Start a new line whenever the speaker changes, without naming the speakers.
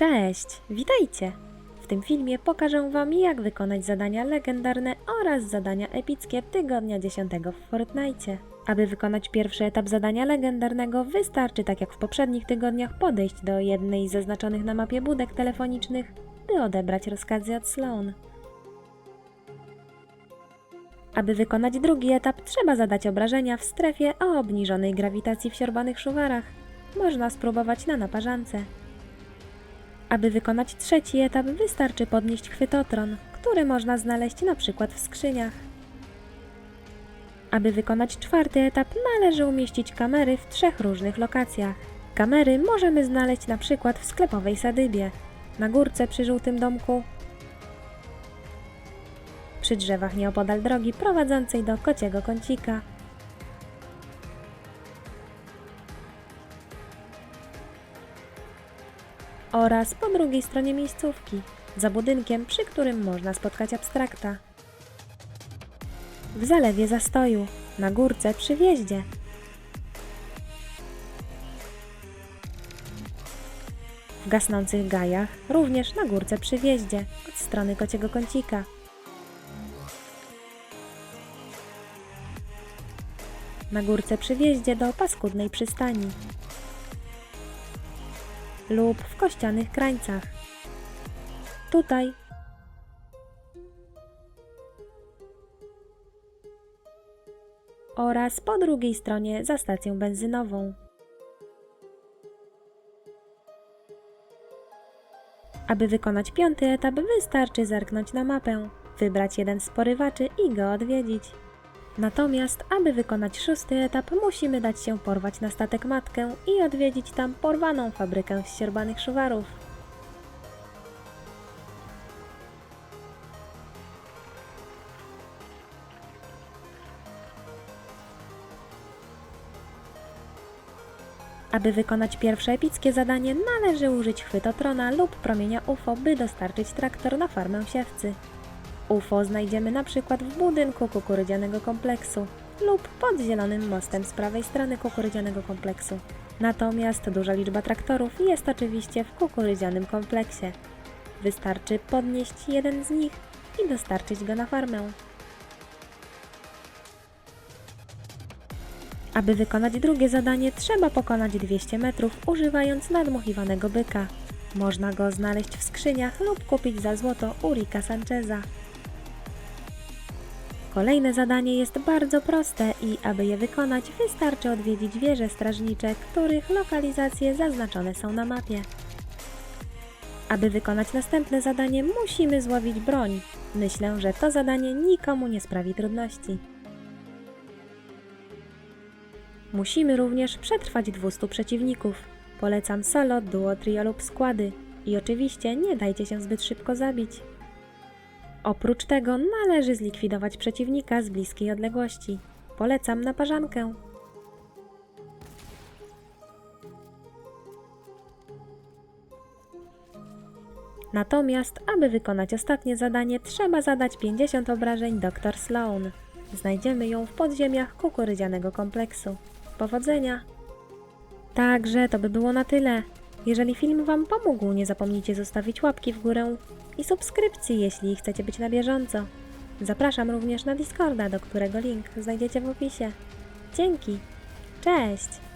Cześć, witajcie! W tym filmie pokażę Wam, jak wykonać zadania legendarne oraz zadania epickie tygodnia 10 w Fortnite. Aby wykonać pierwszy etap zadania legendarnego, wystarczy, tak jak w poprzednich tygodniach, podejść do jednej z zaznaczonych na mapie budek telefonicznych, by odebrać rozkazy od Sloan. Aby wykonać drugi etap, trzeba zadać obrażenia w strefie o obniżonej grawitacji w siorbanych szuwarach. Można spróbować na naparzance. Aby wykonać trzeci etap, wystarczy podnieść chwytotron, który można znaleźć na przykład w skrzyniach. Aby wykonać czwarty etap, należy umieścić kamery w trzech różnych lokacjach. Kamery możemy znaleźć na przykład w sklepowej sadybie, na górce przy żółtym domku, przy drzewach nieopodal drogi prowadzącej do kociego kącika. Oraz po drugiej stronie miejscówki, za budynkiem, przy którym można spotkać abstrakta. W zalewie zastoju, na górce przy wjeździe. W gasnących gajach, również na górce przy wjeździe, od strony kociego kącika. Na górce przy wjeździe do paskudnej przystani lub w kościanych krańcach. Tutaj oraz po drugiej stronie za stacją benzynową. Aby wykonać piąty etap, wystarczy zerknąć na mapę, wybrać jeden z porywaczy i go odwiedzić. Natomiast, aby wykonać szósty etap, musimy dać się porwać na statek matkę i odwiedzić tam porwaną fabrykę ścierbanych szuwarów. Aby wykonać pierwsze epickie zadanie, należy użyć chwytotrona lub promienia UFO, by dostarczyć traktor na farmę siewcy. UFO znajdziemy na przykład w budynku kukurydzianego kompleksu lub pod zielonym mostem z prawej strony kukurydzianego kompleksu. Natomiast duża liczba traktorów jest oczywiście w kukurydzianym kompleksie. Wystarczy podnieść jeden z nich i dostarczyć go na farmę. Aby wykonać drugie zadanie, trzeba pokonać 200 metrów używając nadmuchiwanego byka. Można go znaleźć w skrzyniach lub kupić za złoto u Rika Sancheza. Kolejne zadanie jest bardzo proste i aby je wykonać wystarczy odwiedzić wieże strażnicze, których lokalizacje zaznaczone są na mapie. Aby wykonać następne zadanie musimy złowić broń. Myślę, że to zadanie nikomu nie sprawi trudności. Musimy również przetrwać 200 przeciwników. Polecam solo, duo, trio lub składy. I oczywiście nie dajcie się zbyt szybko zabić. Oprócz tego należy zlikwidować przeciwnika z bliskiej odległości. Polecam naparzankę. Natomiast, aby wykonać ostatnie zadanie, trzeba zadać 50 obrażeń dr Sloan. Znajdziemy ją w podziemiach kukurydzianego kompleksu. Powodzenia! Także to by było na tyle. Jeżeli film Wam pomógł, nie zapomnijcie zostawić łapki w górę i subskrypcji, jeśli chcecie być na bieżąco. Zapraszam również na Discorda, do którego link znajdziecie w opisie. Dzięki! Cześć!